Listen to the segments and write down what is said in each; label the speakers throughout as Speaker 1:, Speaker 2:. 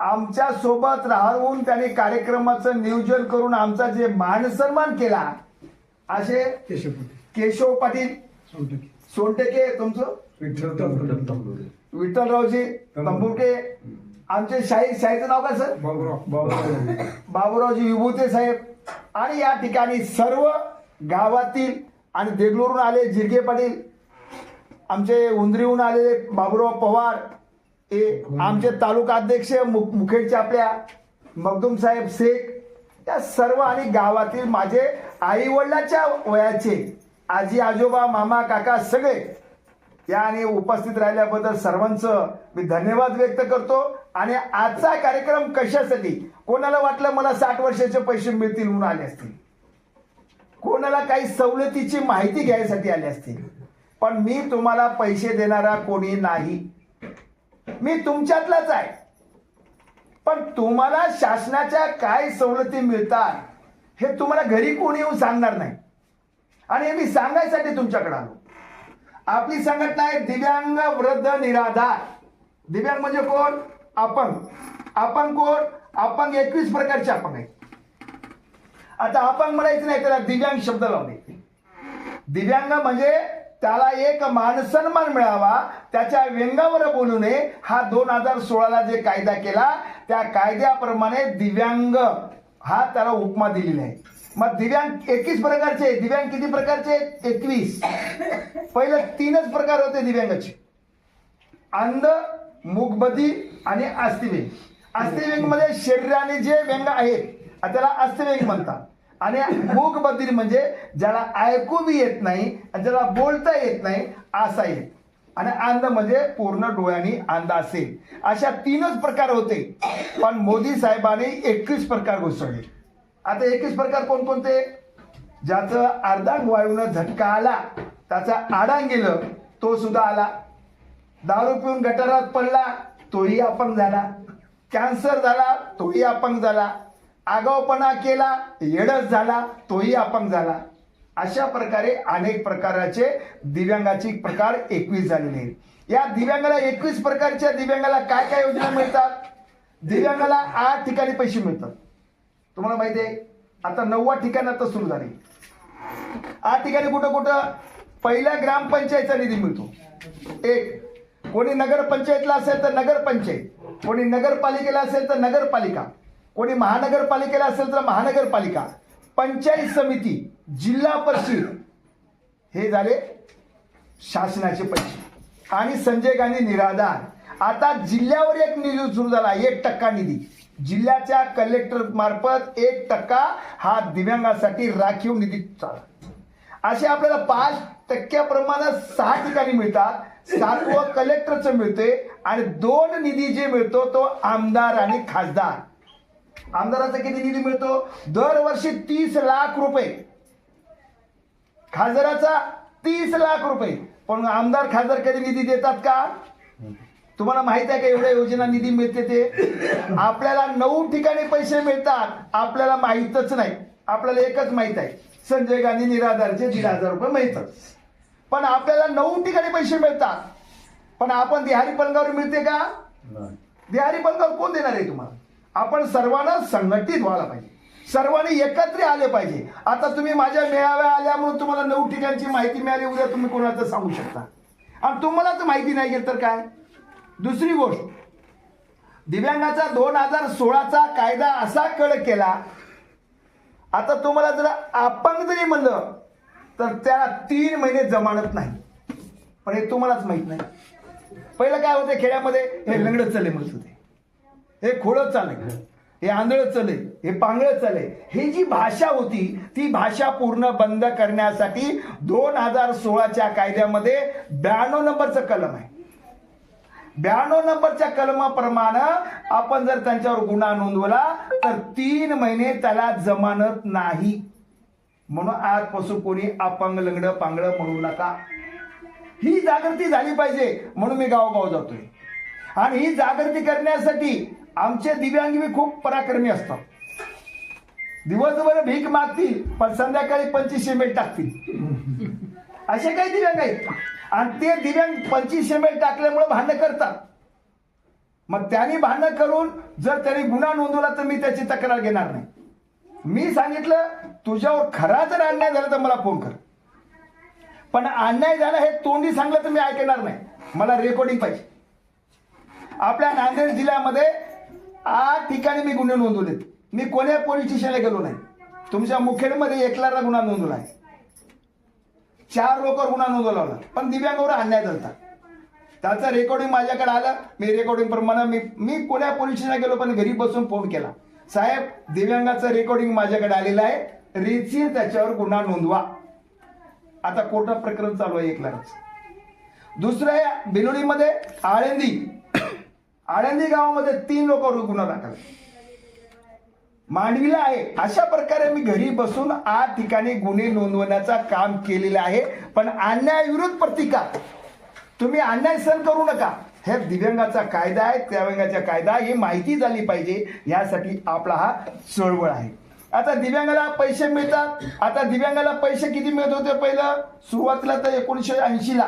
Speaker 1: आमच्यासोबत राहून त्याने कार्यक्रमाचं नियोजन करून आमचा जे मानसन्मान केला असे
Speaker 2: केशव
Speaker 1: केशव पाटील
Speaker 2: सोनटेके
Speaker 1: तुमचं?
Speaker 2: विठ्ठल
Speaker 1: विठ्ठलरावजी तंबुके आमचे शाही शाहीचं नाव काय सर?
Speaker 2: बाबूराव
Speaker 1: बाबूरावजी विभूते साहेब. आणि या ठिकाणी सर्व गावातील आणि देगलूरून आले जिरगे पाटील आमचे उंदरीहून आलेले बाबूराव पवार आमचे तालुका अध्यक्ष मु- मुखेडचे आपल्या मगदूम साहेब शेख या सर्व आणि गावातील माझे आई वडिलाच्या वयाचे आजी आजोबा मामा काका सगळे या आणि उपस्थित राहिल्याबद्दल सर्वांचं मी धन्यवाद व्यक्त करतो. आणि आजचा कार्यक्रम कशासाठी? कोणाला वाटलं मला साठ वर्षाचे पैसे मिळतील म्हणून आले असतील? कोणाला काही सवलतीची माहिती घ्यायसाठी आले असतील? पण मी तुम्हाला पैसे देणारा कोणी नाही. मी तुमच्यातलाच आहे. पण तुम्हाला शासनाच्या काय सवलती मिळतात हे तुम्हाला घरी कोणी येऊन सांगणार नाही. आणि हे मी सांगायसाठी तुमच्याकडे आलो. आपली संघटना आहे दिव्यांग वृद्ध निराधार. दिव्यांग म्हणजे कोण? अपंग. अपंग कोण? अपंग एकवीस प्रकारचे अपंग आहेत. आता अपंग म्हणायचं नाही त्याला दिव्यांग शब्द लावले दिव्यांग म्हणजे त्याला एक मानसन्मान मिळावा. त्याच्या व्यंगावर बोलू नये. हा दोन हजार सोळाला जे कायदा केला त्या कायद्याप्रमाणे दिव्यांग हा त्याला उपमा दिलेला आहे. मग दिव्यांग एकवीस प्रकारचे दिव्यांग किती प्रकारचे एकवीस. पहिले तीनच प्रकार होते दिव्यांगाचे. अंध मूकबधी आणि अस्थिव्यंग अस्थिव्यंगमध्ये शरीराने जे व्यंग आहेत त्याला अस्थिव्यंग म्हणतात. आणि मूक बधीर म्हणजे ज्याला ऐकू बी येत नाही आणि ज्याला बोलता येत नाही असा येत. आणि अंध म्हणजे पूर्ण डोळ्यांनी अंध असेल अशा तीनच प्रकार होते. पण मोदी साहेबांनी एकवीस प्रकार घुसवले आता एकवीस प्रकार कोणकोणते? ज्याचं अर्धांग वायूनं झटका आला त्याचा आडांग गेलं तो सुद्धा आला. दारू पिऊन गटारात पडला तोही अपंग झाला. कॅन्सर झाला तोही अपंग झाला. आगाऊपणा केला येडच झाला तोही अपंग झाला. अशा प्रकारे अनेक प्रकाराचे दिव्यांगाचे प्रकार एकवीस झालेले आहेत. या दिव्यांगाला एकवीस प्रकारच्या दिव्यांगाला काय काय योजना मिळतात? दिव्यांगाला आठ ठिकाणी पैसे मिळतात. तुम्हाला माहिती आहे आता नव्वद ठिकाण आता सुरू झाली. आठ ठिकाणी कुठं कुठं? पहिल्या ग्रामपंचायतचा निधी मिळतो. एक कोणी नगरपंचायतला असेल तर नगरपंचायत. कोणी नगरपालिकेला असेल तर नगरपालिका. कोणी महानगरपालिकेला असेल तर महानगरपालिका पंचायत समिती जिल्हा परिषद हे झाले शासनाचे पैसे. आणि संजय गांधी निराधार. आता जिल्ह्यावर एक निधी सुरू झाला एक टक्का निधी. जिल्ह्याच्या कलेक्टर मार्फत एक टक्का हा दिव्यांगासाठी राखीव निधी चालला. असे आपल्याला पाच टक्क्याप्रमाणे सहा ठिकाणी मिळतात. सातवं कलेक्टरचं मिळते आणि दोन निधी जे मिळतो तो आमदार आणि खासदार. आमदाराचा किती निधी मिळतो? दरवर्षी तीस लाख रुपये. खासदाराचा तीस लाख रुपये. पण आमदार खासदार कधी निधी देतात का? तुम्हाला माहीत आहे का एवढ्या योजना निधी मिळते ते? आपल्याला नऊ ठिकाणी पैसे मिळतात. आपल्याला माहीतच नाही. आपल्याला एकच माहीत आहे. संजय गांधी निराधारचे दीड हजार रुपये मिळतात. पण आपल्याला नऊ ठिकाणी पैसे मिळतात. पण आपण दिहारी पलंगावर मिळते का? दिहारी पलंगावर कोण देणार आहे तुम्हाला? आपण सर्वांना संघटित व्हायला पाहिजे. सर्वांनी एकत्र आले पाहिजे. आता तुम्ही माझ्या मेळाव्या आल्यामुळे तुम्हाला नऊ ठिकाणची माहिती मिळाली उद्या तुम्ही कोणाचं सांगू शकता? आणि तुम्हालाच माहिती नाही घेत तर काय? दुसरी गोष्ट दिव्यांगाचा दोन हजार सोळाचा कायदा असा कडक केला आता तुम्हाला जर अपंग जरी म्हणलं तर त्याला तीन महिने जमानत नाही. पण हे तुम्हालाच माहीत नाही. पहिलं काय होतं खेड्यामध्ये? हे लंगडत चालले म्हणत होते. हे खोडत चालले हे. आंधळत चालले हे पांगळत चालले ही जी भाषा होती ती भाषा पूर्ण बंद करण्यासाठी दोन हजार सोळाच्या कायद्यामध्ये ब्याण्णव नंबरचं कलम आहे. ब्याण्णव नंबरच्या कलमाप्रमाणे आपण जर त्यांच्यावर गुन्हा नोंदवला तर तीन महिने त्याला जमानत नाही. म्हणून आजपासून कोणी अपंग लंगड पांगड म्हणू नका. ही जागृती झाली पाहिजे म्हणून मी गावोगाव जातोय. आणि ही जागृती करण्यासाठी आमचे दिव्यांग खूप पराक्रमी असतात. दिवसभर भीक मागतील पण संध्याकाळी पंचवीस एम टाकतील. असे काही दिव्यांग आहेत. आणि ते दिव्यांग पंचवीस एम टाकल्यामुळे भांडण करतात. मग त्यांनी भांडण करून जर त्यांनी गुन्हा नोंदवला तर मी त्याची तक्रार घेणार नाही. मी सांगितलं तुझ्यावर खरा जर अन्याय झाला तर मला फोन कर. पण अन्याय झाला हे तोंडी सांगलं तर मी ऐकणार नाही. मला रेकॉर्डिंग पाहिजे. आपल्या नांदेड जिल्ह्यामध्ये आठ ठिकाणी मी गुन्हे नोंदवलेत. मी कोण्या पोलीस स्टेशनला गेलो नाही. तुमच्या मुखेडमध्ये एकलाचा गुन्हा नोंदवला आहे. चार लोकांवर गुन्हा नोंदवला पण दिव्यांगावर अन्याय झाला त्याचं रेकॉर्डिंग माझ्याकडे आलं. मी रेकॉर्डिंग प्रमाणे मी मी कोण्या पोलीस स्टेशनला गेलो पण घरी बसून फोन केला. साहेब दिव्यांगाचं रेकॉर्डिंग माझ्याकडे आलेलं आहे. रितशीर त्याच्यावर गुन्हा नोंदवा. आता कोर्टात प्रकरण चालू आहे एक लाखाचं दुसरं आहे बिलोडीमध्ये आळंदी. आळंदी गावामध्ये तीन लोक गुन्हा दाखल. मांडवीला आहे. अशा प्रकारे मी घरी बसून आठ ठिकाणी गुन्हे नोंदवण्याचा काम केलेलं आहे. पण अन्यायविरुद्ध प्रतिकार. तुम्ही अन्याय सहन करू नका. हे दिव्यांगाचा कायदा आहे. दिव्यांगाचा कायदा ही माहिती झाली पाहिजे. यासाठी आपला हा चळवळ आहे. आता दिव्यांगाला पैसे मिळतात. आता दिव्यांगाला पैसे किती मिळत होते पहिलं? सुरुवातीला तर एकोणीसशे ऐंशीला.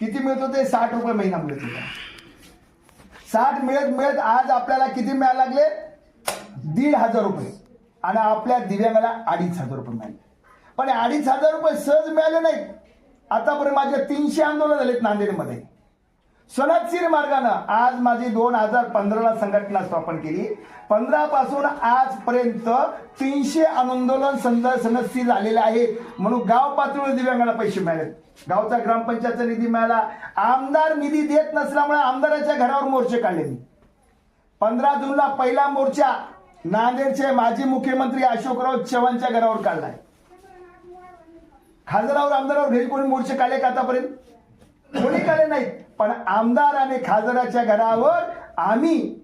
Speaker 1: किती मिळत होते? साठ रुपये महिना मिळत होता. साठ मिळत मिळत आज आपल्याला किती मिळायला लागले? दीड हजार रुपये. आणि आपल्या दिव्यांगाला अडीच हजार रुपये मिळाले. पण अडीच हजार रुपये सहज मिळाले नाहीत. आतापर्यंत माझे तीनशे आंदोलन झालेत नांदेडमध्ये. सनदशीर मार्गानं आज माझी दोन हजार पंधराला संघटना स्थापन केली. पंधरा पासून आजपर्यंत तीनशे आंदोलन संद सनदशीर झालेले आहेत. म्हणून गाव पातळीवर दिव्यांगाला पैसे मिळाले. गावचा ग्रामपंचायतचा निधी मिळाला. आमदार निधी देत नसल्यामुळे आमदाराच्या घरावर मोर्चे काढले मी. पंधरा जूनला पहिला मोर्चा नांदेडचे माजी मुख्यमंत्री अशोकराव चव्हाणच्या घरावर काढलाय. खासदारावर आमदारावर घरी कोणी मोर्चे काढले का आतापर्यंत? कोणी काढले नाहीत? पण आमदार आणि खासदाराच्या घरावर आम्ही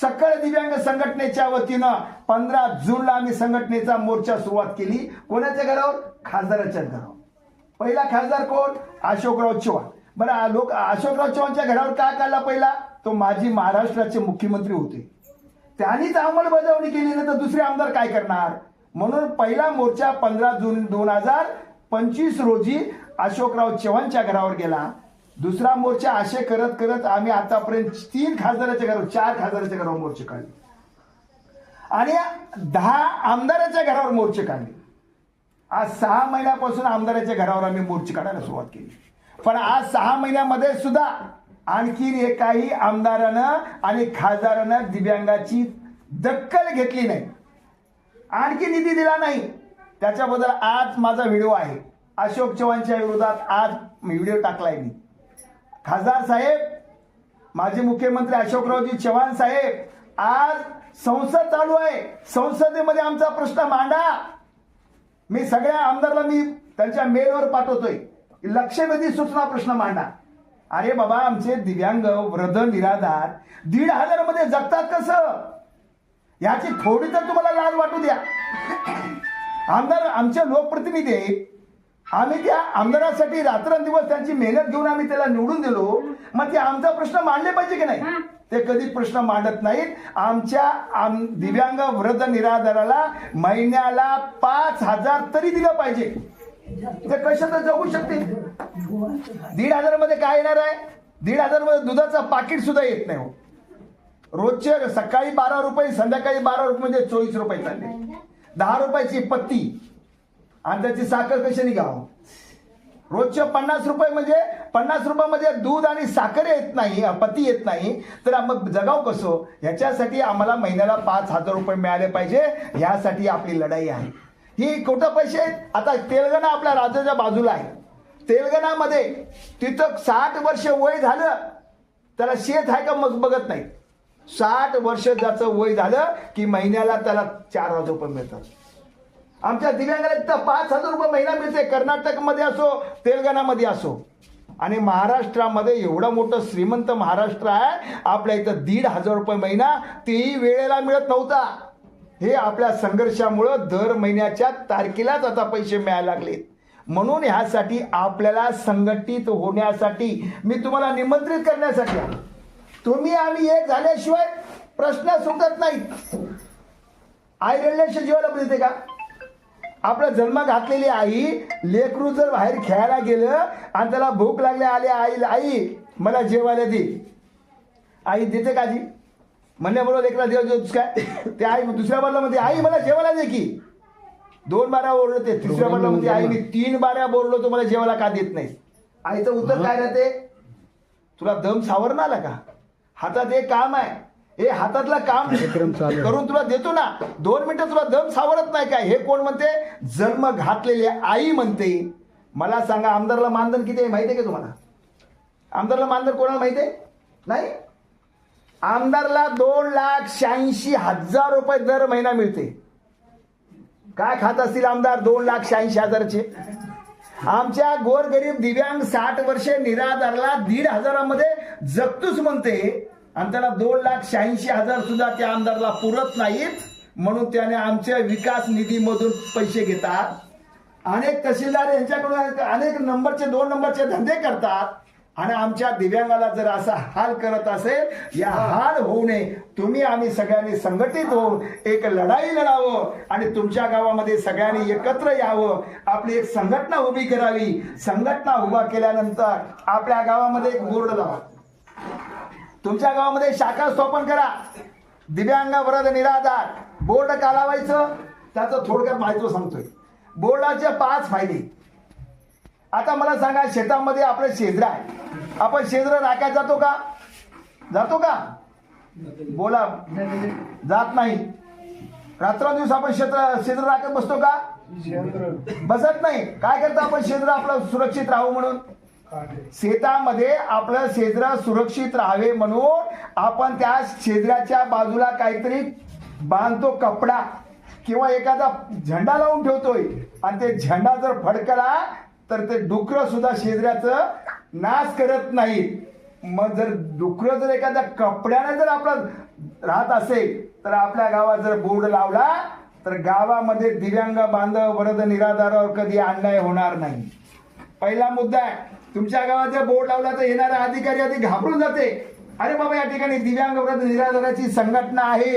Speaker 1: सकळ दिव्यांग संघटनेच्या वतीनं पंधरा जूनला आम्ही संघटनेचा मोर्चा सुरुवात केली. कोणाच्या घरावर? खासदाराच्या घरावर. पहिला खासदार कोण? अशोकराव चव्हाण. बरं लोक अशोकराव चव्हाणच्या घरावर का काढला पहिला? तो माजी महाराष्ट्राचे मुख्यमंत्री होते. त्यांनीच अंमलबजावणी केली नाही तर दुसरे आमदार काय करणार? म्हणून पहिला मोर्चा पंधरा जून दोन हजार पंचवीस रोजी अशोकराव चव्हाणच्या घरावर गेला. दुसरा मोर्चा असे करत करत आम्ही आतापर्यंत तीन खासदाराच्या घरावर चार खासदाराच्या घरावर मोर्चे काढले. आणि दहा आमदाराच्या घरावर मोर्चे काढले. आज सहा महिन्यापासून आमदाराच्या घरावर आम्ही मोर्चे काढायला सुरुवात केली. पण आज सहा महिन्यामध्ये सुद्धा आणखीन एकाही आमदारानं आणि खासदारानं दिव्यांगाची दक्कल घेतली नाही. आणखी निधी दिला नाही. त्याच्याबद्दल आज माझा व्हिडिओ आहे. अशोक चव्हाणच्या विरोधात आज व्हिडिओ टाकलाय मी. खासदार साहेब माजी मुख्यमंत्री अशोकरावजी चव्हाण साहेब आज संसद चालू आहे. संसदेमध्ये आमचा प्रश्न मांडा. मी सगळ्या आमदारला मी त्यांच्या मेलवर पाठवतोय. लक्षवेधी सूचना प्रश्न मांडा. अरे बाबा आमचे दिव्यांग वृद्ध निराधार दीड हजारमध्ये जगतात कसं? याची थोडी तर तुम्हाला लाज वाटू द्या. आमदार आमचे लोकप्रतिनिधी आहेत. आम्ही त्या आमदारासाठी रात्रंदिवस त्यांची मेहनत घेऊन आम्ही त्याला निवडून दिलो. मग ते आमचा प्रश्न मांडले पाहिजे की नाही? ते कधी प्रश्न मांडत नाहीत. आमच्या आम दिव्यांग वृद्ध निराधाराला महिन्याला पाच हजार तरी दिलं पाहिजे. ते कशात जगू शकतील? दीड हजारमध्ये काय येणार आहे? दीड हजारमध्ये दुधाचं पाकिट सुद्धा येत नाही हो. रोजचे सकाळी बारा रुपये संध्याकाळी बारा रुपये म्हणजे चोवीस रुपये चालले. दहा रुपयाची पत्ती. आणि त्याची साखर कशी निघावं? रोजचे पन्नास रुपये म्हणजे पन्नास रुपयामध्ये दूध आणि साखर येत नाही पती येत नाही. तर मग जगाव कसं? ह्याच्यासाठी आम्हाला महिन्याला पाच हजार रुपये मिळाले पाहिजे. ह्यासाठी आपली लढाई आहे. ही कुठं पैसे आहेत? आता तेलंगणा आपल्या राज्याच्या बाजूला आहे. तेलंगणामध्ये तिथं साठ वर्ष वय झालं त्याला शेत आहे का मग बघत नाही. साठ वर्ष ज्याचं वय झालं की महिन्याला त्याला चार हजार रुपये मिळतात. आमच्या दिव्यांगाला तिथं पाच हजार रुपये महिना मिळते कर्नाटकमध्ये असो तेलंगणामध्ये असो. आणि महाराष्ट्रामध्ये एवढं मोठं श्रीमंत महाराष्ट्र आहे आपल्या इथं दीड हजार रुपये महिना तेही वेळेला मिळत नव्हता. हे आपल्या संघर्षामुळं दर महिन्याच्या तारखेलाच आता पैसे मिळायला लागलेत. म्हणून ह्यासाठी आपल्याला संघटित होण्यासाठी मी तुम्हाला निमंत्रित करण्यासाठी तुम्ही आम्ही एक झाल्याशिवाय प्रश्न सुटत नाहीत. आई रडल्याशिवाय जीवाला मिळते का? आपला जन्म घातलेली आई लेकरू जर बाहेर खेळायला गेलं आणि त्याला भूक लागली आली आई आई मला जेवायला दे. आई देते काळजी म्हणल्याबरोबर एकला देव काय ते आई दुसऱ्या बारला म्हणते आई मला जेवायला दे की. दोन बाऱ्या ओरडलं ते तिसऱ्या बारला म्हणते आई मी तीन बाऱ्या बोललो तो मला जेवायला का देत नाही आईचं उत्तर काय राहते? तुला दम सावरण आला का? हातात एक काम आहे. हे हातातलं काम. करून तुला देतो ना. दोन मिनिटं तुला दम सावरत नाही काय हे कोण म्हणते? जन्म घातलेली आई म्हणते. मला सांगा आमदारला मानधन किती आहे माहिती आहे का तुम्हाला? आमदारला मानधन कोणाला माहिती आहे? नाही? आमदारला दोन लाख शहाऐंशी हजार रुपये दर महिना मिळते. काय खात असतील आमदार? दोन लाख शहाऐंशी हजारचे. आमच्या गोरगरीब दिव्यांग साठ वर्षे निराधारला दीड हजारामध्ये जगतूच म्हणते. आणि त्याला दोन लाख शहाऐंशी हजार सुद्धा त्या आमदारला पुरत नाहीत. म्हणून त्याने आमच्या विकास निधीमधून पैसे घेतात. अनेक तहसीलदार यांच्याकडून अनेक नंबरचे दोन नंबरचे धंदे करतात. आणि आमच्या दिव्यांगाला जर असा हाल करत असेल या हाल होऊ नये. तुम्ही आम्ही सगळ्यांनी संघटित होऊन एक लढाई लढावं आणि तुमच्या गावामध्ये सगळ्यांनी एकत्र यावं. आपली एक संघटना उभी करावी. संघटना उभा केल्यानंतर आपल्या गावामध्ये एक बोर्ड लावा. तुमच्या गावामध्ये शाखा स्थापन करा. दिव्यांग वरद निराधार. बोर्ड का लावायचं? त्याचं थोडक्यात महत्त्व सांगतोय. बोर्डाचे पाच फायदे. आता मला सांगा शेतामध्ये आपलं शेजरा आहे. आपण शेजरा राखायला जातो का? जातो का? बोला. जात नाही. रात्रंदिवस आपण शेत्र शेजरा राखत बसतो का? बसत नाही. काय करतो आपण? शेजरा आपलं सुरक्षित राहू म्हणून. शेतामध्ये आपलं शेजरा सुरक्षित राहावे म्हणून आपण त्या शेजराच्या बाजूला काहीतरी बांधतो कपडा किंवा एखादा झेंडा लावून ठेवतोय. आणि ते झेंडा जर फडकला तर ते डुकर सुद्धा शेजऱ्याचं नाश करत नाही. मग जर डुकर जर एखाद्या कपड्याने जर आपला राहत असेल तर आपल्या गावात जर बोर्ड लावला तर गावामध्ये दिव्यांग बांधव वरद निराधारावर कधी अन्याय होणार नाही. पहिला मुद्दा आहे तुमच्या गावात बोर्ड लावला तर येणारा अधिकारी आधी घाबरून जाते. अरे बाबा या ठिकाणी दिव्यांग व्रत निराधाराची संघटना आहे.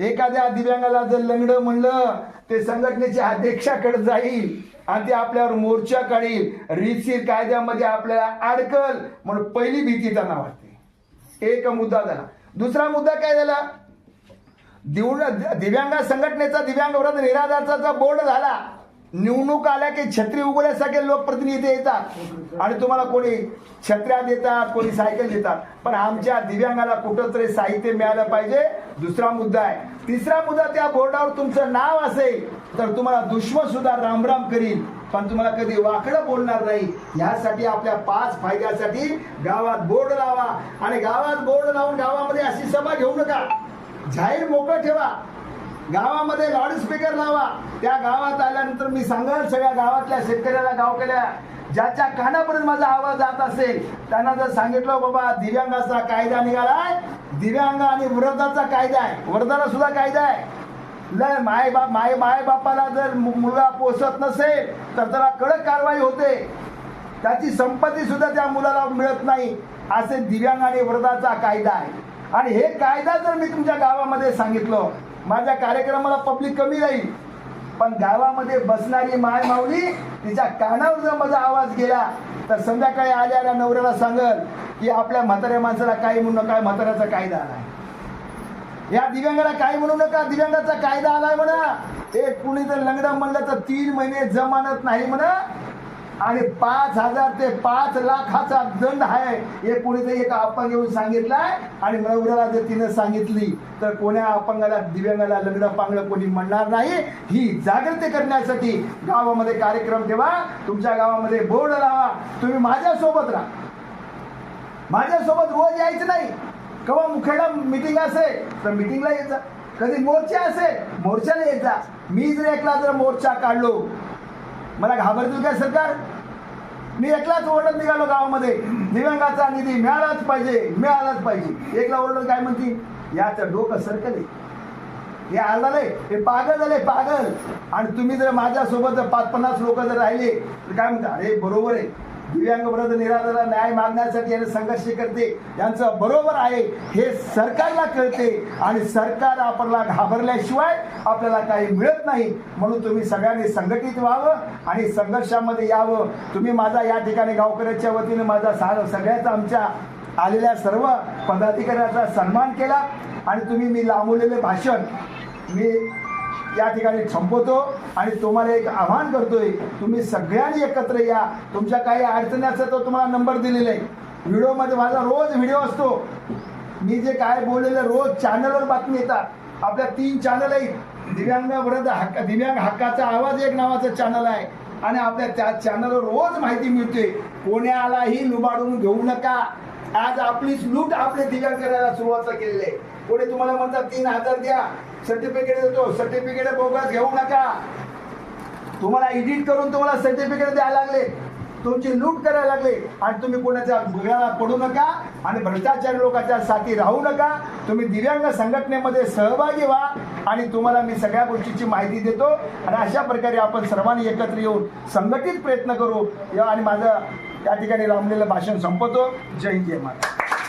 Speaker 1: एखाद्या दिव्यांगाला जर लंगड म्हणलं ते संघटनेच्या अध्यक्षाकडे जाईल आणि ते आपल्यावर मोर्चा काढील. रीतशीर कायद्यामध्ये आपल्याला अडकल म्हणून पहिली भीती त्यांना वाटते. एक मुद्दा झाला. दुसरा मुद्दा काय झाला? दिव्यांग संघटनेचा दिव्यांग व्रत निराधारचा बोर्ड झाला निवडणूक आल्या की छत्री उघडण्यासाठी लोकप्रतिनिधी येतात. आणि तुम्हाला कोणी छत्र्या देतात कोणी सायकल देतात. पण आमच्या दिव्यांगाला कुठंतरी साहित्य मिळालं पाहिजे. दुसरा मुद्दा आहे. तिसरा मुद्दा त्या बोर्डावर तुमचं नाव असेल तर तुम्हाला दुश्मन सुद्धा रामराम करील. पण तुम्हाला कधी वाकडं बोलणार नाही. ह्यासाठी आपल्या पाच फायद्यासाठी गावात बोर्ड लावा. आणि गावात बोर्ड लावून गावामध्ये अशी सभा घेऊ नका. जाहीर मोकळं ठेवा. गावामध्ये लाऊडस्पीकर लावा. त्या गावात आल्यानंतर मी सांगाल सगळ्या गावातल्या शेतकऱ्याला गावकऱ्या ज्याच्या कानापर्यंत माझा आवाज जात असेल त्यांना जर सांगितलं बाबा दिव्यांगाचा कायदा निघालाय दिव्यांग आणि वृद्धाचा कायदा आहे. वृद्धाला सुद्धा कायदा आहे. लय माय बाप माय माय बापाला जर मु- मुलगा पोसत नसेल तर त्याला कडक कारवाई होते. त्याची संपत्ती सुद्धा त्या मुलाला मिळत नाही असे दिव्यांग आणि वृद्धाचा कायदा आहे. आणि हे कायदा जर मी तुमच्या गावामध्ये सांगितलं माझ्या कार्यक्रमाला पब्लिक कमी राहील पण गावामध्ये बसणारी माय माऊली तिच्या कानावर जर माझा आवाज गेला तर संध्याकाळी आल्याला नवऱ्याला सांगल की आपल्या म्हाताऱ्या माणसाला काही म्हणू नका म्हाताऱ्याचा कायदा आलाय. या दिव्यांगाला काय म्हणू नका दिव्यांगाचा कायदा आलाय म्हणा. एक कुणी जर लंगडं म्हणलं तर तीन महिने जमानत नाही म्हणा. आणि पाच हजार ते पाच लाखाचा दंड आहे. हे कुणी एका अपंग येऊन सांगितलाय आणि नवऱ्याला जर तिनं सांगितली तर कोण्या अपंगाला दिव्यांगाला लग्न पांगलं कोणी म्हणणार नाही? ही जागृती करण्यासाठी गावामध्ये कार्यक्रम ठेवा. तुमच्या गावामध्ये बोर्ड लावा. तुम्ही माझ्यासोबत राहा. माझ्यासोबत रोज यायचं नाही. कवा मुखेडा मिटिंग असेल तर मिटिंगला यायचा कधी मोर्चा असेल मोर्चाला यायचा मी जर एकला जर मोर्चा काढलो मला घाबरतील काय सरकार? मी एकलाच ओरडत निघालो गावामध्ये. दिव्यांगाचा निधी मिळालाच पाहिजे मिळालाच पाहिजे. एकला ओरडत काय म्हणते? याचं डोकं सरकले हे आलाले हे पागल झाले पागल. आणि तुम्ही जर माझ्यासोबत जर पाच पन्नास लोक जर राहिले तर काय म्हणता? अरे बरोबर आहे. दिव्यांग वृद्ध निराधाराला न्याय मागण्यासाठी आणि संघर्ष करते यांचं बरोबर आहे. हे सरकारला कळते आणि सरकार आपल्याला घाबरल्याशिवाय आपल्याला काही मिळत नाही. म्हणून तुम्ही सगळ्यांनी संघटित व्हावं आणि संघर्षामध्ये यावं. तुम्ही माझा या ठिकाणी गावकऱ्याच्या वतीने माझा सार सगळ्याचा आमच्या आलेल्या सर्व पदाधिकाऱ्याचा सन्मान केला आणि तुम्ही मी लांबवलेले भाषण मी या ठिकाणी संपवतो आणि तुम्हाला एक आव्हान करतोय तुम्ही सगळ्यांनी एकत्र या. तुमच्या काही अडचणी असतात तर तुम्हाला नंबर दिलेला आहे. व्हिडिओमध्ये माझा रोज व्हिडिओ असतो. मी जे काय बोललेलं रोज चॅनलवर बातमी येतात. आपल्या तीन चॅनल आहेत. दिव्यांग वृद्ध हक्क दिव्यांग हक्काचा आवाज एक नावाचं चॅनल आहे. आणि आपल्या त्या चॅनलवर रोज माहिती मिळते. कोण्यालाही लुबाडून घेऊ नका. आज आपली लूट आपले दिव्यांग करायला सुरुवात केलेली आहे. पुढे तुम्हाला म्हणतात तीन हजार द्या सर्टिफिकेट देतो सर्टिफिकेट बोगस घेऊ नका. तुम्हाला एडिट करून तुम्हाला सर्टिफिकेट द्यायला लागले. तुमची लूट करायला लागले. आणि तुम्ही कोणाच्या गुगळ्याला पडू नका आणि भ्रष्टाचार लोकांच्या साथी राहू नका. तुम्ही दिव्यांग संघटनेमध्ये सहभागी व्हा आणि तुम्हाला मी सगळ्या गोष्टीची माहिती देतो. आणि अशा प्रकारे आपण सर्वांनी एकत्र येऊन संघटित प्रयत्न करू. या आणि माझं या ठिकाणी लांबलेलं भाषण संपवतो. जय हिंद जय महाराज